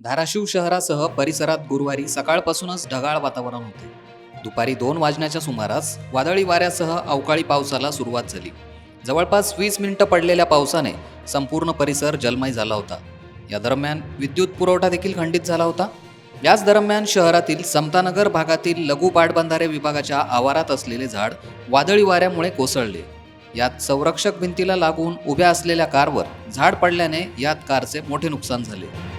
धाराशिव शहरासह परिसरात गुरुवारी सकाळपासूनच ढगाळ वातावरण होते. दुपारी दोन वाजण्याच्या सुमारास वादळी वाऱ्यासह अवकाळी पावसाला सुरुवात झाली. जवळपास वीस मिनिटं पडलेल्या पावसाने संपूर्ण परिसर जलमय झाला होता. या दरम्यान विद्युत पुरवठा देखील खंडित झाला होता. याच दरम्यान शहरातील समतानगर भागातील लघु पाटबंधारे विभागाच्या आवारात असलेले झाड वादळी वाऱ्यामुळे कोसळले. यात संरक्षक भिंतीला लागून उभ्या असलेल्या कारवर झाड पडल्याने यात कारचे मोठे नुकसान झाले.